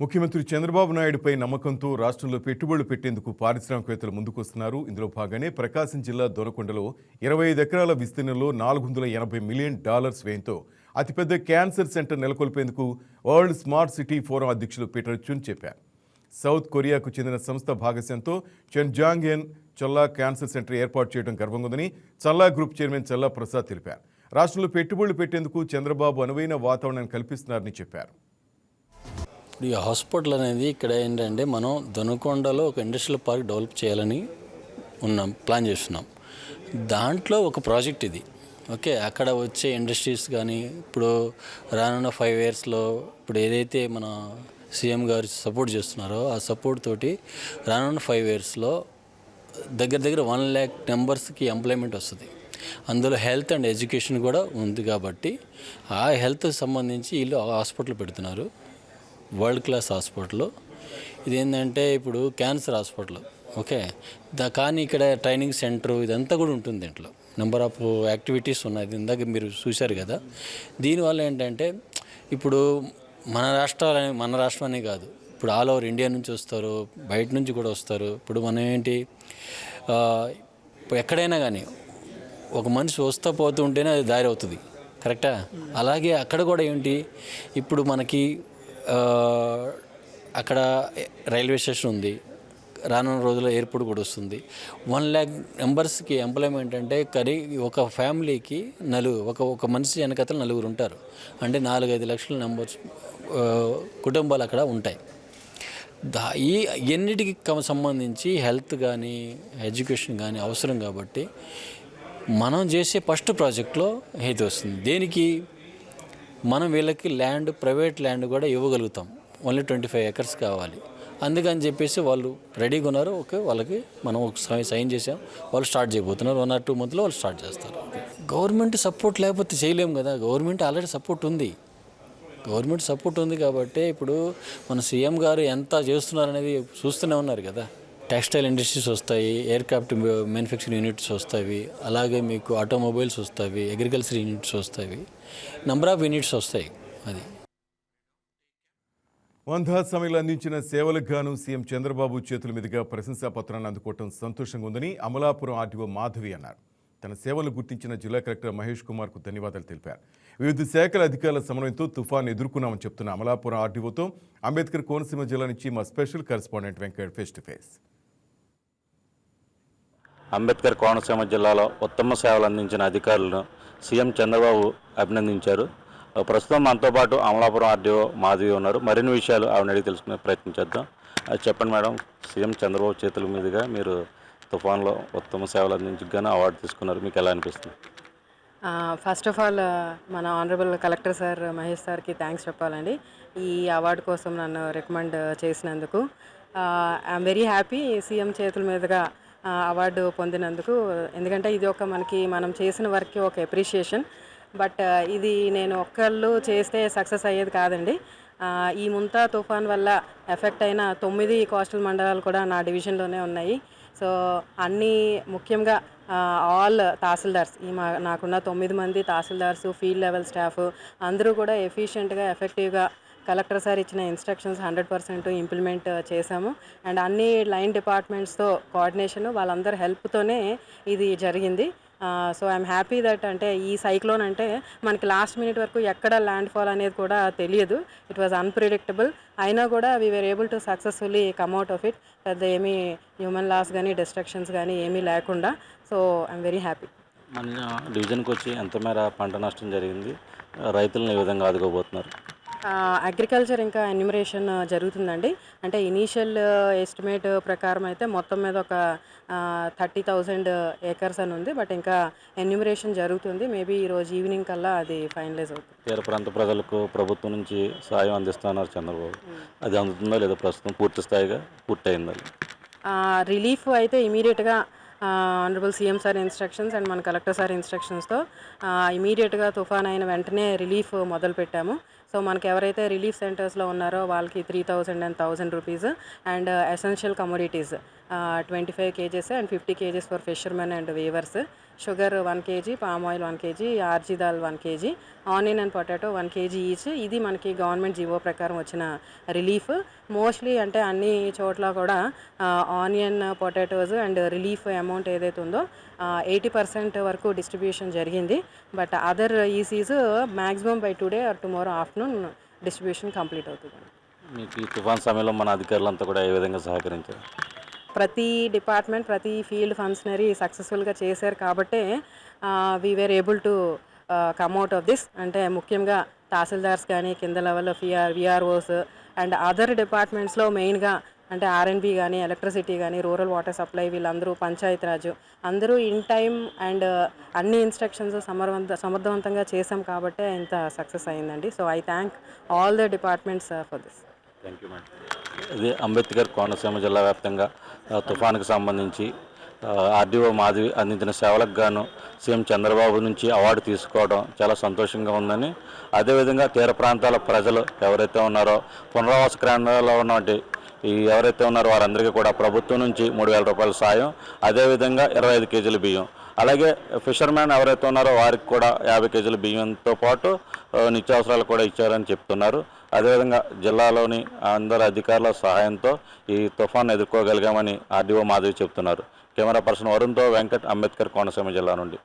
ముఖ్యమంత్రి చంద్రబాబు నాయుడుపై నమ్మకంతో రాష్ట్రంలో పెట్టుబడులు పెట్టేందుకు పారిశ్రామికవేత్తలు ముందుకొస్తున్నారు. ఇందులో భాగంగానే ప్రకాశం జిల్లా దొనకొండలో ఇరవై ఐదు ఎకరాల విస్తీర్ణంలో నాలుగు వందల ఎనభై మిలియన్ డాలర్స్ వ్యయంతో అతిపెద్ద క్యాన్సర్ సెంటర్ నెలకొల్పేందుకు వరల్డ్ స్మార్ట్ సిటీ ఫోరం అధ్యక్షులు పీటర్ చున్ చెప్పారు. సౌత్ కొరియాకు చెందిన సంస్థ భాగస్యంతో చెన్జాంగ్యన్ చల్లా క్యాన్సర్ సెంటర్ ఏర్పాటు చేయడం గర్వంగా ఉందని చల్లా గ్రూప్ చైర్మన్ చల్లా ప్రసాద్ తెలిపారు. రాష్ట్రంలో పెట్టుబడులు పెట్టేందుకు చంద్రబాబు అనువైన వాతావరణాన్ని కల్పిస్తున్నారని చెప్పారు. ఇప్పుడు ఈ హాస్పిటల్ అనేది ఇక్కడ ఏంటంటే మనం దొనకొండలో ఒక ఇండస్ట్రియల్ పార్క్ డెవలప్ చేయాలని ఉన్నాం ప్లాన్ చేస్తున్నాం. దాంట్లో ఒక ప్రాజెక్ట్ ఇది. ఓకే అక్కడ వచ్చే ఇండస్ట్రీస్ కానీ ఇప్పుడు రానున్న ఫైవ్ ఇయర్స్లో ఇప్పుడు ఏదైతే మన సీఎం గారు సపోర్ట్ చేస్తున్నారో ఆ సపోర్ట్ తోటి రానున్న ఫైవ్ ఇయర్స్లో దగ్గర దగ్గర వన్ ల్యాక్ నెంబర్స్కి ఎంప్లాయ్మెంట్ వస్తుంది. అందులో హెల్త్ అండ్ ఎడ్యుకేషన్ కూడా ఉంది కాబట్టి ఆ హెల్త్ సంబంధించి వీళ్ళు హాస్పిటల్ పెడుతున్నారు. World class hospital. ఇది ఏంటంటే ఇప్పుడు క్యాన్సర్ హాస్పిటల్. ఓకే? దా కానీ ఇక్కడ ట్రైనింగ్ సెంటర్ ఇదంతా కూడా ఉంటుంది దీంట్లో. నెంబర్ ఆఫ్ యాక్టివిటీస్ ఉన్నాయి. ఇందాక మీరు చూశారు కదా? దీనివల్ల ఏంటంటే ఇప్పుడు మన రాష్ట్రాలని మన రాష్ట్రమనే కాదు. ఇప్పుడు ఆల్ ఓవర్ ఇండియా నుంచి వస్తారు. బయట నుంచి కూడా వస్తారు. ఇప్పుడు మనం ఏంటి? ఇప్పుడు ఎక్కడైనా కానీ ఒక మనిషి వస్తూ పోతూ ఉంటేనే అది దారి అవుతుంది. కరెక్టా? అలాగే అక్కడ కూడా ఏంటి? ఇప్పుడు మనకి అక్కడ రైల్వే స్టేషన్ ఉంది. రానున్న రోజుల్లో ఎయిర్పోర్ట్ కూడా వస్తుంది. వన్ ల్యాక్ మెంబర్స్కి ఎంప్లాయ్మెంట్ అంటే కరీ ఒక ఫ్యామిలీకి నలుగురు ఒక ఒక మనిషి వెనకతలు నలుగురు ఉంటారు. అంటే నాలుగైదు లక్షల నెంబర్స్ కుటుంబాలు అక్కడ ఉంటాయి. దా ఈ ఎన్నిటికి సంబంధించి హెల్త్ కానీ ఎడ్యుకేషన్ కానీ అవసరం కాబట్టి మనం చేసే ఫస్ట్ ప్రాజెక్ట్లో ఇది వస్తుంది. దేనికి? మనం వీళ్ళకి ల్యాండ్ ప్రైవేట్ ల్యాండ్ కూడా ఇవ్వగలుగుతాం. ఓన్లీ ట్వంటీ ఫైవ్ ఎకర్స్ కావాలి. అందుకని చెప్పేసి వాళ్ళు రెడీగా ఉన్నారు. ఓకే వాళ్ళకి మనం ఒక సై- సైన్ చేసాం. వాళ్ళు స్టార్ట్ చేయబోతున్నారు. వన్ ఆర్ టూ మంత్లో వాళ్ళు స్టార్ట్ చేస్తారు. గవర్నమెంట్ సపోర్ట్ లేకపోతే చేయలేము కదా. గవర్నమెంట్ ఆల్రెడీ సపోర్ట్ ఉంది. గవర్నమెంట్ సపోర్ట్ ఉంది కాబట్టి ఇప్పుడు మన సీఎం గారు ఎంత చేస్తున్నారనేది చూస్తూనే ఉన్నారు కదా. టెక్స్టైల్ ఇండస్ట్రీస్ వస్తాయి ఎయిర్క్రాఫ్ట్ మ్యానుఫ్యాక్చరింగ్ యూనిట్స్ వస్తాయి అలాగే మీకు ఆటోమొబైల్స్ వస్తాయి అగ్రికల్చర్ యూనిట్స్ వస్తాయి. నెంబర్ ఆఫ్ యూనిట్స్ వస్తాయి అది. వందా సమయంలో అందించిన సేవలకు గాను సీఎం చంద్రబాబు చేతుల మీదుగా ప్రశంసా పత్రాన్ని అందుకోవడం సంతోషంగా ఉందని అమలాపురం ఆర్టీఓ మాధవి అన్నారు. తన సేవలు గుర్తించిన జిల్లా కలెక్టర్ మహేష్ కుమార్కు ధన్యవాదాలు తెలిపారు. వివిధ శాఖల అధికారుల సమన్వయంతో తుఫాన్ ఎదుర్కొన్నామని చెప్తున్న అమలాపురం ఆర్డీఓతో అంబేద్కర్ కోనసీమ జిల్లా నుంచి మా special correspondent Venkat face to face Ambedkar Konaseema జిల్లాలో ఉత్తమ సేవలు అందించిన అధికారులను సీఎం చంద్రబాబు అభినందించారు. ప్రస్తుతం మనతో పాటు అమలాపురం ఆర్డీఓ మాధవి ఉన్నారు. మరిన్ని విషయాలు ఆవిడ అడిగి తెలుసుకునే ప్రయత్నం చేద్దాం. అది చెప్పండి మేడం సీఎం చంద్రబాబు చేతుల మీదుగా మీరు తుఫాన్లో ఉత్తమ సేవలు అందించగానే అవార్డు తీసుకున్నారు. మీకు ఎలా అనిపిస్తుంది? ఫస్ట్ ఆఫ్ ఆల్ మన ఆనరబుల్ కలెక్టర్ సార్ మహేష్ సార్కి థ్యాంక్స్ చెప్పాలండి. ఈ అవార్డు కోసం నన్ను రికమెండ్ చేసినందుకు. ఐఎమ్ వెరీ హ్యాపీ సీఎం చేతుల మీదుగా అవార్డు పొందినందుకు ఎందుకంటే ఇది ఒక మనకి మనం చేసిన వర్క్కి ఒక ఎప్రిషియేషన్ బట్ ఇది నేను ఒక్కళ్ళు చేస్తే సక్సెస్ అయ్యేది కాదండి. ఈ ముంతా తుఫాన్ వల్ల ఎఫెక్ట్ అయిన తొమ్మిది కోస్టల్ మండలాలు కూడా నా డివిజన్లోనే ఉన్నాయి. సో అన్నీ ముఖ్యంగా ఆల్ తహసీల్దార్స్ ఈ మా నాకున్న తొమ్మిది మంది తహసీల్దార్స్ ఫీల్డ్ లెవెల్ స్టాఫ్ అందరూ కూడా ఎఫిషియెంట్గా ఎఫెక్టివ్గా కలెక్టర్ సార్ ఇచ్చిన ఇన్స్ట్రక్షన్స్ హండ్రెడ్ పర్సెంట్ ఇంప్లిమెంట్ చేశాము. అండ్ అన్ని లైన్ డిపార్ట్మెంట్స్తో కోఆర్డినేషన్ వాళ్ళందరి హెల్ప్తోనే ఇది జరిగింది. సో ఐఎమ్ హ్యాపీ దట్ అంటే ఈ సైక్లోన్ అంటే మనకి లాస్ట్ మినిట్ వరకు ఎక్కడ ల్యాండ్ ఫాల్ అనేది కూడా తెలియదు. It was unpredictable. అయినా కూడా we were able to successfully come out of it. పెద్ద ఏమీ హ్యూమన్ లాస్ కానీ డిస్ట్రక్షన్స్ కానీ ఏమీ లేకుండా. So I'm very happy. మన డివిజన్కి వచ్చి ఎంత మేర పంట నష్టం జరిగింది? రైతులను ఏ విధంగా ఆదుకోబోతున్నారు? అగ్రికల్చర్ ఇంకా ఎన్యూమరేషన్ జరుగుతుందండి. అంటే ఇనీషియల్ ఎస్టిమేట్ ప్రకారం అయితే మొత్తం మీద ఒక థర్టీ థౌజండ్ ఏకర్స్ అని ఉంది. బట్ ఇంకా ఎన్యూమరేషన్ జరుగుతుంది. మేబీ ఈరోజు ఈవినింగ్ కల్లా అది ఫైనలైజ్ అవుతుంది. తీర ప్రాంత ప్రజలకు ప్రభుత్వం నుంచి సాయం అందిస్తున్నారు చంద్రబాబు. అది అందుతుందా లేదా ప్రస్తుతం పూర్తి స్థాయిగా పూర్తయిందా? రిలీఫ్ అయితే ఇమీడియట్గా honourable CM sir instructions and మన కలెక్టర్ సార్ ఇన్స్ట్రక్షన్స్తో ఇమీడియట్గా తుఫాన్ అయిన వెంటనే రిలీఫ్ మొదలుపెట్టాము సో మనకి ఎవరైతే రిలీఫ్ సెంటర్స్లో ఉన్నారో వాళ్ళకి three thousand and thousand rupees and essential commodities twenty five kgs and fifty kgs for fishermen and weavers. Sugar one kg palm oil one kg RG dal one kg onion and potato one kg each. ఇది మనకి government GO ప్రకారం వచ్చిన relief. Mostly అంటే అన్ని చోట్ల కూడా onion potatoes and relief amount ఏదైతే ఉందో ఎయిటీ పర్సెంట్ వరకు డిస్ట్రిబ్యూషన్ జరిగింది. But other ఈసీస్ maximum by today or tomorrow afternoon distribution complete అవుతుంది. మీకు ఈ తుఫాన్ సమయంలో మన అధికారులంతా కూడా ఏ విధంగా సహకరించారు? ప్రతి డిపార్ట్మెంట్ ప్రతి ఫీల్డ్ ఫంక్షనరీ సక్సెస్ఫుల్గా చేశారు కాబట్టే we were able to come out of this అంటే ముఖ్యంగా తహసీల్దార్స్ కానీ కింద లెవెల్లో ఫిఆర్ విఆర్ఓస్ అండ్ అదర్ డిపార్ట్మెంట్స్లో మెయిన్గా అంటే ఆర్ఎన్బి కానీ ఎలక్ట్రిసిటీ కానీ రూరల్ వాటర్ సప్లై వీళ్ళందరూ పంచాయతీరాజ్ అందరూ ఇన్ టైం అండ్ అన్ని ఇన్స్ట్రక్షన్స్ సమర్థవంత సమర్థవంతంగా చేసాం కాబట్టే ఇంత సక్సెస్ అయిందండి. So I thank all the departments for this thank you madam ఇది అంబేద్కర్ కోనసీమ జిల్లా వ్యాప్తంగా తుఫానుకు సంబంధించి ఆర్డీఓ మాధవి అందించిన సేవలకు గాను సీఎం చంద్రబాబు నుంచి అవార్డు తీసుకోవడం చాలా సంతోషంగా ఉందని అదేవిధంగా తీర ప్రాంతాల ప్రజలు ఎవరైతే ఉన్నారో పునరావాస కేంద్రాల్లో ఉన్నటువంటి ఈ ఎవరైతే ఉన్నారో వారందరికీ కూడా ప్రభుత్వం నుంచి మూడు వేల రూపాయల సాయం అదేవిధంగా ఇరవై ఐదు కేజీల బియ్యం. అలాగే ఫిషర్మ్యాన్ ఎవరైతే ఉన్నారో వారికి కూడా యాభై కేజీల బియ్యంతో పాటు నిత్యావసరాలు కూడా ఇచ్చారని చెప్తున్నారు. అదేవిధంగా జిల్లాలోని అందరు అధికారుల సహాయంతో ఈ తుఫాన్ ఎదుర్కోగలిగామని ఆర్డీఓ మాధవి చెప్తున్నారు కెమెరా పర్సన్ వరుణ్తో వెంకట్ అంబేద్కర్ కోనసీమ జిల్లా నుండి.